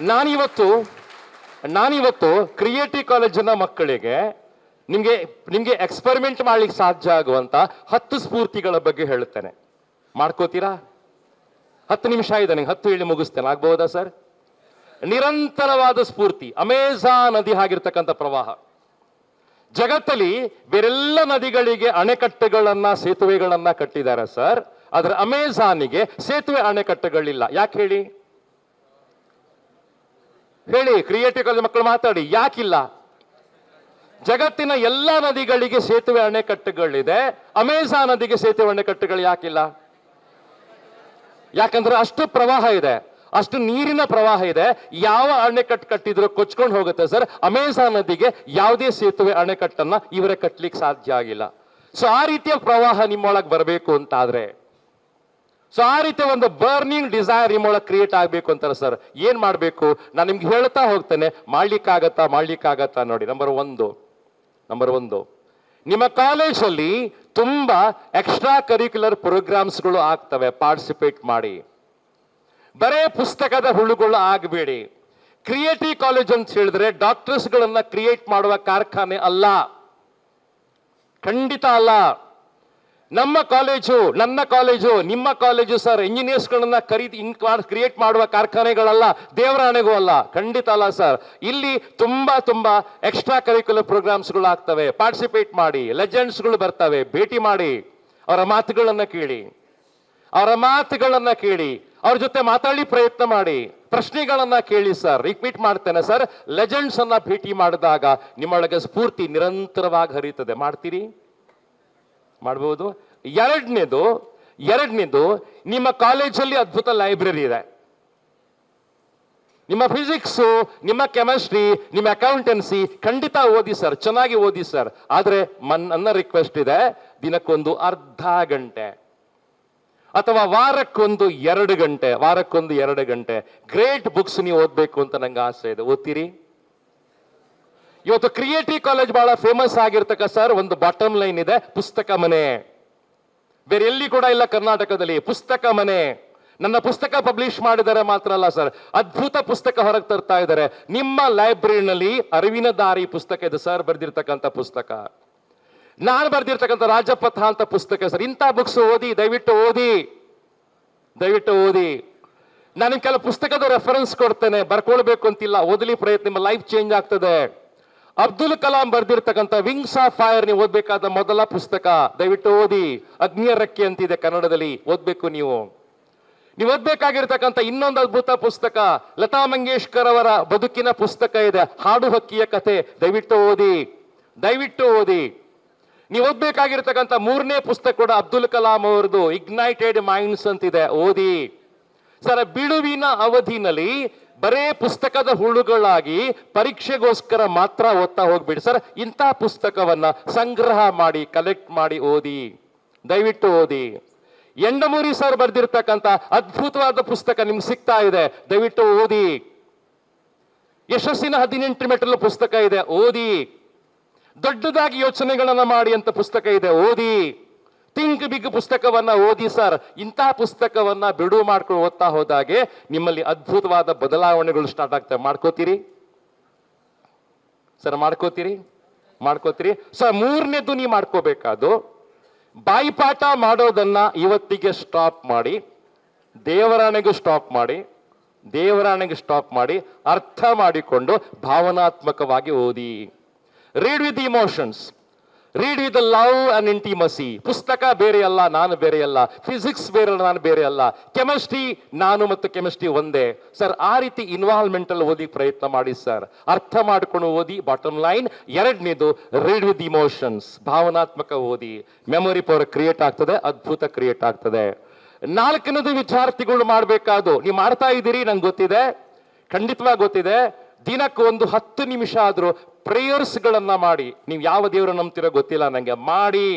ನಾನಿವತ್ತು ನಾನಿವತ್ತು ಕ್ರಿಯೇಟಿವ್ ಕಾಲೇಜಿನ ಮಕ್ಕಳಿಗೆ ನಿಮಗೆ ನಿಮಗೆ ಎಕ್ಸ್ಪೆರಿಮೆಂಟ್ ಮಾಡ್ಲಿಕ್ಕೆ ಸಾಧ್ಯ ಆಗುವಂಥ ಹತ್ತು ಸ್ಫೂರ್ತಿಗಳ ಬಗ್ಗೆ ಹೇಳ್ತೇನೆ ಮಾಡ್ಕೋತೀರಾ? ಹತ್ತು ನಿಮಿಷ ಇದೆ ನಂಗೆ ಹತ್ತು ಹೇಳಿ ಮುಗಿಸ್ತೇನೆ. ಆಗ್ಬೋದಾ ಸರ್? ನಿರಂತರವಾದ ಸ್ಫೂರ್ತಿ, ಅಮೆಜಾನ್ ನದಿ ಆಗಿರ್ತಕ್ಕಂಥ ಪ್ರವಾಹ. ಜಗತ್ತಲ್ಲಿ ಬೇರೆಲ್ಲ ನದಿಗಳಿಗೆ ಅಣೆಕಟ್ಟೆಗಳನ್ನ, ಸೇತುವೆಗಳನ್ನ ಕಟ್ಟಿದ್ದಾರೆ ಸರ್. ಆದ್ರೆ ಅಮೆಜಾನಿಗೆ ಸೇತುವೆ ಅಣೆಕಟ್ಟೆಗಳಿಲ್ಲ. ಯಾಕೆ ಹೇಳಿ? ಹೇಳಿ ಕ್ರಿಯೇಟಿವ್ ಕಾಲೇಜ್ ಮಕ್ಕಳು ಮಾತಾಡಿ, ಯಾಕಿಲ್ಲ? ಜಗತ್ತಿನ ಎಲ್ಲ ನದಿಗಳಿಗೆ ಸೇತುವೆ ಅಣೆಕಟ್ಟುಗಳಿದೆ. ಅಮೆಜಾನ್ ನದಿಗೆ ಸೇತುವೆ ಅಣೆಕಟ್ಟುಗಳು ಯಾಕಿಲ್ಲ? ಯಾಕಂದ್ರೆ ಅಷ್ಟು ಪ್ರವಾಹ ಇದೆ. ಅಷ್ಟು ನೀರಿನ ಪ್ರವಾಹ ಇದೆ. ಯಾವ ಅಣೆಕಟ್ಟು ಕಟ್ಟಿದ್ರು ಕೊಚ್ಕೊಂಡು ಹೋಗುತ್ತೆ ಸರ್. ಅಮೆಜಾನ್ ನದಿಗೆ ಯಾವುದೇ ಸೇತುವೆ ಅಣೆಕಟ್ಟನ್ನ ಇವರೇ ಕಟ್ಟಲಿಕ್ಕೆ ಸಾಧ್ಯ ಆಗಿಲ್ಲ. ಸೊ ಆ ರೀತಿಯ ಪ್ರವಾಹ ನಿಮ್ಮೊಳಗೆ ಬರಬೇಕು ಅಂತಾದ್ರೆ ಸೊ ಆ ರೀತಿ ಒಂದು ಬರ್ನಿಂಗ್ ಡಿಸೈರ್ ನಿಮ್ಮೊಳಗೆ ಕ್ರಿಯೇಟ್ ಆಗಬೇಕು ಅಂತಾರೆ ಸರ್ ಏನು ಮಾಡಬೇಕು? ನಾನು ನಿಮ್ಗೆ ಹೇಳ್ತಾ ಹೋಗ್ತೇನೆ. ಮಾಡ್ಲಿಕ್ಕಾಗತ್ತಾ ಮಾಡ್ಲಿಕ್ಕಾಗತ್ತಾ ನೋಡಿ. ನಂಬರ್ ಒಂದು. ನಂಬರ್ ಒಂದು. ನಿಮ್ಮ ಕಾಲೇಜಲ್ಲಿ ತುಂಬ ಎಕ್ಸ್ಟ್ರಾ ಕರಿಕ್ಯುಲರ್ ಪ್ರೋಗ್ರಾಮ್ಸ್ಗಳು ಆಗ್ತವೆ. ಪಾರ್ಟಿಸಿಪೇಟ್ ಮಾಡಿ. ಬರೇ ಪುಸ್ತಕದ ಹುಳುಗಳು ಆಗಬೇಡಿ. ಕ್ರಿಯೇಟಿವ್ ಕಾಲೇಜ್ ಅಂತ ಹೇಳಿದ್ರೆ ಡಾಕ್ಟರ್ಸ್ಗಳನ್ನು ಕ್ರಿಯೇಟ್ ಮಾಡುವ ಕಾರ್ಖಾನೆ ಅಲ್ಲ. ಖಂಡಿತ ಅಲ್ಲ. ನಮ್ಮ ಕಾಲೇಜು, ನನ್ನ ಕಾಲೇಜು, ನಿಮ್ಮ ಕಾಲೇಜು ಸರ್ ಇಂಜಿನಿಯರ್ಸ್ಗಳನ್ನ ಖರೀದಿ ಕ್ರಿಯೇಟ್ ಮಾಡುವ ಕಾರ್ಖಾನೆಗಳಲ್ಲ, ದೇವರಾಣೆಗೂ ಅಲ್ಲ. ಖಂಡಿತ ಅಲ್ಲ ಸರ್. ಇಲ್ಲಿ ತುಂಬಾ ತುಂಬಾ ಎಕ್ಸ್ಟ್ರಾ ಕರಿಕ್ಯುಲರ್ ಪ್ರೋಗ್ರಾಮ್ಸ್ಗಳು ಆಗ್ತವೆ. ಪಾರ್ಟಿಸಿಪೇಟ್ ಮಾಡಿ ಲೆಜೆಂಡ್ಸ್ಗಳು ಬರ್ತವೆ. ಭೇಟಿ ಮಾಡಿ, ಅವರ ಮಾತುಗಳನ್ನು ಕೇಳಿ, ಅವರ ಮಾತುಗಳನ್ನು ಕೇಳಿ, ಅವ್ರ ಜೊತೆ ಮಾತಾಡಿ ಪ್ರಯತ್ನ ಮಾಡಿ, ಪ್ರಶ್ನೆಗಳನ್ನ ಕೇಳಿ ಸರ್. ರಿಪೀಟ್ ಮಾಡ್ತೇನೆ ಸರ್. ಲೆಜೆಂಡ್ಸ್ ಅನ್ನ ಭೇಟಿ ಮಾಡಿದಾಗ ನಿಮ್ಮೊಳಗೆ ಸ್ಫೂರ್ತಿ ನಿರಂತರವಾಗಿ ಹರಿಯುತ್ತದೆ. ಮಾಡ್ತೀರಿ? ಮಾಡಬಹುದು ಎರಡನೇದು ಎರಡನೇದು ನಿಮ್ಮ ಕಾಲೇಜಲ್ಲಿ ಅದ್ಭುತ ಲೈಬ್ರರಿ ಇದೆ. ನಿಮ್ಮ ಫಿಸಿಕ್ಸ್ ನಿಮ್ಮ ಕೆಮಿಸ್ಟ್ರಿ ನಿಮ್ಮ ಅಕೌಂಟೆನ್ಸಿ ಖಂಡಿತ ಓದಿ ಸರ್ ಚೆನ್ನಾಗಿ ಓದಿ ಸರ್ ಆದರೆ ಮನ್- ನನ್ನ ರಿಕ್ವೆಸ್ಟ್ ಇದೆ, ದಿನಕ್ಕೊಂದು ಅರ್ಧ ಗಂಟೆ ಅಥವಾ ವಾರಕ್ಕೊಂದು ಎರಡು ಗಂಟೆ, ವಾರಕ್ಕೊಂದು ಎರಡು ಗಂಟೆ. ಗ್ರೇಟ್ ಬುಕ್ಸ್ ನೀವು ಓದಬೇಕು ಅಂತ ನಂಗೆ ಆಸೆ ಇದೆ. ಓದ್ತೀರಿ? ಇವತ್ತು ಕ್ರಿಯೇಟಿವ್ ಕಾಲೇಜ್ ಬಹಳ ಫೇಮಸ್ ಆಗಿರ್ತಕ್ಕ ಸರ್ ಒಂದು ಬಾಟಮ್ ಲೈನ್ ಇದೆ, ಪುಸ್ತಕ ಮನೆ. ಬೇರೆ ಎಲ್ಲಿ ಕೂಡ ಇಲ್ಲ ಕರ್ನಾಟಕದಲ್ಲಿ, ಪುಸ್ತಕ ಮನೆ. ನನ್ನ ಪುಸ್ತಕ ಪಬ್ಲಿಷ್ ಮಾಡಿದರೆ ಮಾತ್ರ ಅಲ್ಲ ಸರ್ ಅದ್ಭುತ ಪುಸ್ತಕ ಹೊರಗೆ ತರ್ತಾ ಇದ್ದಾರೆ. ನಿಮ್ಮ ಲೈಬ್ರರಿನಲ್ಲಿ ಅರಿವಿನ ದಾರಿ ಪುಸ್ತಕ ಇದೆ ಸರ್ ಬರೆದಿರ್ತಕ್ಕಂಥ ಪುಸ್ತಕ. ನಾನು ಬರೆದಿರ್ತಕ್ಕಂಥ ರಾಜಪಥ ಅಂತ ಪುಸ್ತಕ ಸರ್ ಇಂಥ ಬುಕ್ಸ್ ಓದಿ, ದಯವಿಟ್ಟು ಓದಿ. ದಯವಿಟ್ಟು ಓದಿ. ನಾನು ಕೆಲವು ಪುಸ್ತಕದ ರೆಫರೆನ್ಸ್ ಕೊಡ್ತೇನೆ, ಬರ್ಕೊಳ್ಬೇಕು ಅಂತಿಲ್ಲ, ಓದಲಿ ಪ್ರಯತ್ನ, ನಿಮ್ಮ ಲೈಫ್ ಚೇಂಜ್ ಆಗ್ತದೆ. ಅಬ್ದುಲ್ ಕಲಾಂ ಬರೆದಿರ್ತಕ್ಕಂಥ ವಿಂಗ್ಸ್ ಆಫ್ ಫೈರ್ ನೀವು ಓದ್ಬೇಕಾದ ಮೊದಲ ಪುಸ್ತಕ. ದಯವಿಟ್ಟು ಓದಿ. ಅಗ್ನಿಯ ರೆಕ್ಕೆ ಅಂತಿದೆ ಕನ್ನಡದಲ್ಲಿ. ಓದ್ಬೇಕು ನೀವು. ನೀವು ಓದ್ಬೇಕಾಗಿರ್ತಕ್ಕಂಥ ಇನ್ನೊಂದು ಅದ್ಭುತ ಪುಸ್ತಕ, ಲತಾ ಮಂಗೇಶ್ಕರ್ ಅವರ ಬದುಕಿನ ಪುಸ್ತಕ ಇದೆ. ಹಾಡು ಹಕ್ಕಿಯ ಕಥೆ. ದಯವಿಟ್ಟು ಓದಿ. ದಯವಿಟ್ಟು ಓದಿ. ನೀವು ಓದ್ಬೇಕಾಗಿರ್ತಕ್ಕಂಥ ಮೂರನೇ ಪುಸ್ತಕ ಕೂಡ ಅಬ್ದುಲ್ ಕಲಾಂ ಅವರದು ಇಗ್ನೈಟೆಡ್ ಮೈಂಡ್ಸ್ ಅಂತಿದೆ. ಓದಿ. ಸರ್ ಬಿಡುವಿನ ಅವಧಿನಲ್ಲಿ ಬರೇ ಪುಸ್ತಕದ ಹುಳುಗಳಾಗಿ ಪರೀಕ್ಷೆಗೋಸ್ಕರ ಮಾತ್ರ ಓದ್ತಾ ಹೋಗ್ಬಿಡಿ ಸರ್. ಇಂಥ ಪುಸ್ತಕವನ್ನ ಸಂಗ್ರಹ ಮಾಡಿ ಕಲೆಕ್ಟ್ ಮಾಡಿ ಓದಿ, ದಯವಿಟ್ಟು ಓದಿ. ಎಂಡಮೂರಿ ಸರ್ ಬರೆದಿರ್ತಕ್ಕಂಥ ಅದ್ಭುತವಾದ ಪುಸ್ತಕ ನಿಮ್ಗೆ ಸಿಗ್ತಾ ಇದೆ. ದಯವಿಟ್ಟು ಓದಿ. ಯಶಸ್ಸಿನ ಹದಿನೆಂಟು ಮೆಟ್ಟಲು ಪುಸ್ತಕ ಇದೆ. ಓದಿ. ದೊಡ್ಡದಾಗಿ ಯೋಚನೆಗಳನ್ನ ಮಾಡಿ ಅಂತ ಪುಸ್ತಕ ಇದೆ. ಓದಿ. ಥಿಂಕ್ ಬಿಗ್ ಪುಸ್ತಕವನ್ನ ಓದಿ ಸರ್ ಇಂತಹ ಪುಸ್ತಕವನ್ನ ಬಿಡುವು ಮಾಡ್ಕೊಂಡು ಓದ್ತಾ ಹೋದಾಗೆ ನಿಮ್ಮಲ್ಲಿ ಅದ್ಭುತವಾದ ಬದಲಾವಣೆಗಳು ಸ್ಟಾರ್ಟ್ ಆಗ್ತವೆ. ಮಾಡ್ಕೋತೀರಿ? ಸರ್ ಮಾಡ್ಕೋತೀರಿ? ಮಾಡ್ಕೋತೀರಿ? ಸರ್ ಮೂರನೇದು ನೀವು ಮಾಡ್ಕೋಬೇಕಾದು ಬಾಯಿಪಾಠ ಮಾಡೋದನ್ನ ಇವತ್ತಿಗೆ ಸ್ಟಾಪ್ ಮಾಡಿ, ದೇವರಾಣೆಗೂ ಸ್ಟಾಪ್ ಮಾಡಿ, ದೇವರಾಣೆಗೆ ಸ್ಟಾಪ್ ಮಾಡಿ, ಅರ್ಥ ಮಾಡಿಕೊಂಡು ಭಾವನಾತ್ಮಕವಾಗಿ ಓದಿ. Read with emotions read with love and intimacy ಪುಸ್ತಕ ಬೇರೆ ಅಲ್ಲ ನಾನು ಬೇರೆ ಅಲ್ಲ ಫಿಸಿಕ್ಸ್ ಬೇರೆ ನಾನು ಬೇರೆ ಅಲ್ಲ ಕೆಮಿಸ್ಟ್ರಿ ನಾನು ಮತ್ತು ಕೆಮಿಸ್ಟ್ರಿ ಒಂದೇ. ಸರ್ ಆ ರೀತಿ ಇನ್ವಾಲ್ವ್ಮೆಂಟ್ ಅಲ್ಲಿ ಓದಿ ಪ್ರಯತ್ನ ಮಾಡಿ ಸರ್ ಅರ್ಥ ಮಾಡ್ಕೊಂಡು ಓದಿ ಬಾಟಮ್ ಲೈನ್ ಎರಡನೇದು ರೀಡ್ ವಿತ್ ಇಮೋಷನ್ಸ್ ಭಾವನಾತ್ಮಕ ಓದಿ. ಮೆಮೊರಿ ಪವರ್ ಕ್ರಿಯೇಟ್ ಆಗ್ತದೆ, ಅದ್ಭುತ ಕ್ರಿಯೇಟ್ ಆಗ್ತದೆ. ನಾಲ್ಕನೇದು, ವಿದ್ಯಾರ್ಥಿಗಳು ಮಾಡಬೇಕಾದು. ನೀವು ಮಾಡ್ತಾ ಇದ್ದೀರಿ, ನಂಗೆ ಗೊತ್ತಿದೆ. ಖಂಡಿತವಾಗಿ ಗೊತ್ತಿದೆ. ದಿನಕ್ಕೆ ಒಂದು ಹತ್ತು ನಿಮಿಷ ಆದ್ರೂ ಪ್ರೇಯರ್ಸ್ ಗಳನ್ನ ಮಾಡಿ. ನೀವು ಯಾವ ದೇವರು ನಂಬ್ತಿರೋ ಗೊತ್ತಿಲ್ಲ ನನಗೆ ಮಾಡಿ.